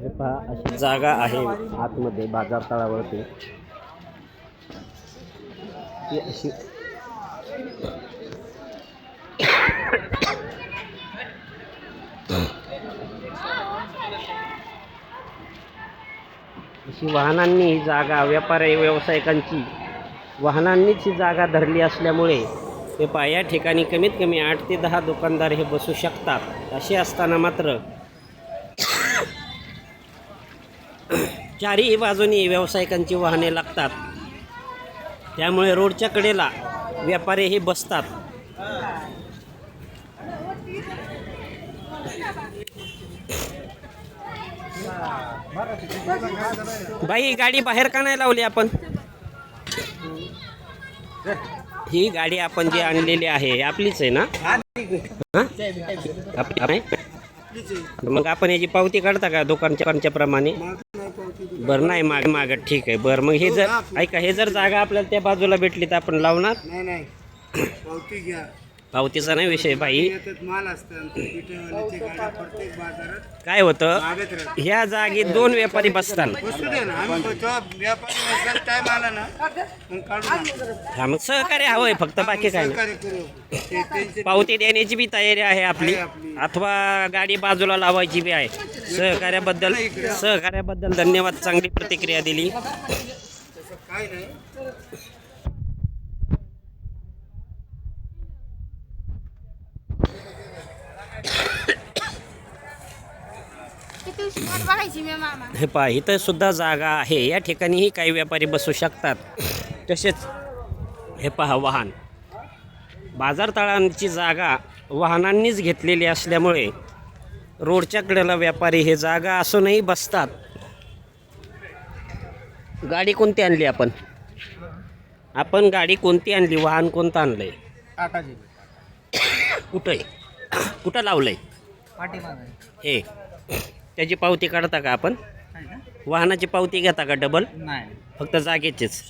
हे पहा अशी जागा आहे आतमध्ये बाजार तळावरती. ती अशी अशी वाहनांनी ही जागा व्यापारी व्यावसायिकांची. वाहनांनीच ही जागा धरली असल्यामुळे हे पहा या ठिकाणी कमीत कमी आठ ते दहा दुकानदार हे बसू शकतात. असे असताना मात्र चारही बाजूनी व्यावसायिकांची वाहने लागतात. त्यामुळे रोडच्या कडेला व्यापारी हे बसतात. बाई गाडी बाहेर का नाही लावली आपण? ही गाडी आपण जी आणलेली आहे आपलीच आहे ना? मग आपण याची पावती काढता का दुकानच्या प्रमाणे बरं नाही माग मागत ठीक आहे. बरं मग हे जर ऐका हे जर जागा आपल्याला त्या बाजूला भेटली तर आपण लावणार? नाही. पावती घ्या. पावतीचा नाही विषय बाई. माल प्रत्येक बाजारात काय होतं? मागत राहतात. ह्या जागेत दोन व्यापारी बसतात. बसू दे ना आम्ही जेव्हा व्यापारी नसेल टाइम आला ना मग काढू ना. हा मग सहकार्य हवंय फक्त बाकी काय नाही. सहकार्य करू. ते त्यांचे पावती देण्याची बी तयारी आहे आपली. अथवा गाडी बाजूला लावायची बी आहे. सहकार्याबद्दल सहकार्याबद्दल धन्यवाद चांगली प्रतिक्रिया दिली. काय नाही. बघायची मी मामा हे पहा इथं सुद्धा जागा आहे. या ठिकाणीही काही व्यापारी बसू शकतात. तसेच हे पहा वाहन. बाजारतळांची जागा वाहनांनीच घेतलेली असल्यामुळे रोडच्या कडेला व्यापारी हे जागा असूनही बसतात. गाडी कोणती आणली आपण? आपण गाडी कोणती आणली? वाहन कोणतं आणलंय? टाटाची. कुठं आहे? कुठं लावलंय? पाठीमागे हे. त्याची पावती काढता का आपण? वाहनाची पावती घेता का डबल नाही. फक्त जागेचीच.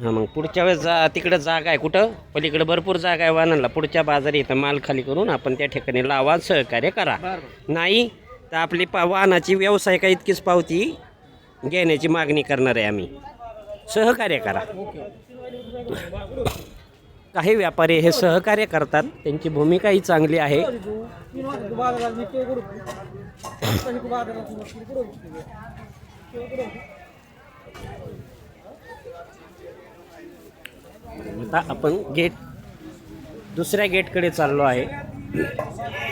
हां मग पुढच्या वेळेस जा तिकडं जागा आहे कुठं? पलीकडे भरपूर जागा आहे वाहनाला पुढच्या बाजारी इथं माल खाली करून आपण त्या ठिकाणी लावा सहकार्य करा. नाही तर आपली पा वाहनाची व्यावसायिका इतकीच पावती घेण्याची मागणी करणार आहे आम्ही. सहकार्य करा. काही व्यापारी हे सहकार्य करतात. त्यांची भूमिकाही चांगली आहे. आता आपण गेट दुसऱ्या गेटकडे चाललो आहे.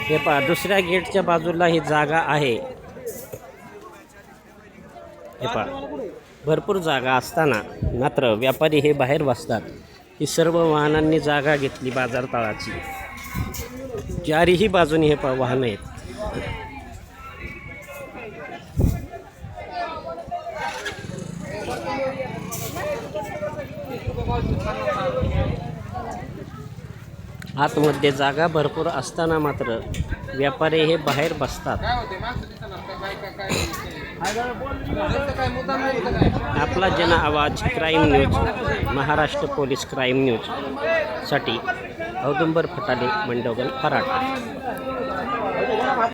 हे पहा दुसऱ्या गेटच्या बाजूला ही जागा आहे. हे पहा भरपूर जागा असताना मात्र व्यापारी हे बाहेर बसतात. ही सर्व वाहनांनी जागा घेतली बाजार तळाची चारीही बाजूनी हे पहा वाहनं आहेत. आतमध्ये जागा भरपूर असताना मात्र व्यापारी हे बाहेर बसतात. आपला Jan Awaz crime news Maharashtra police crime न्यूजसाठी औदुंबर फटाले मंडोगल फराट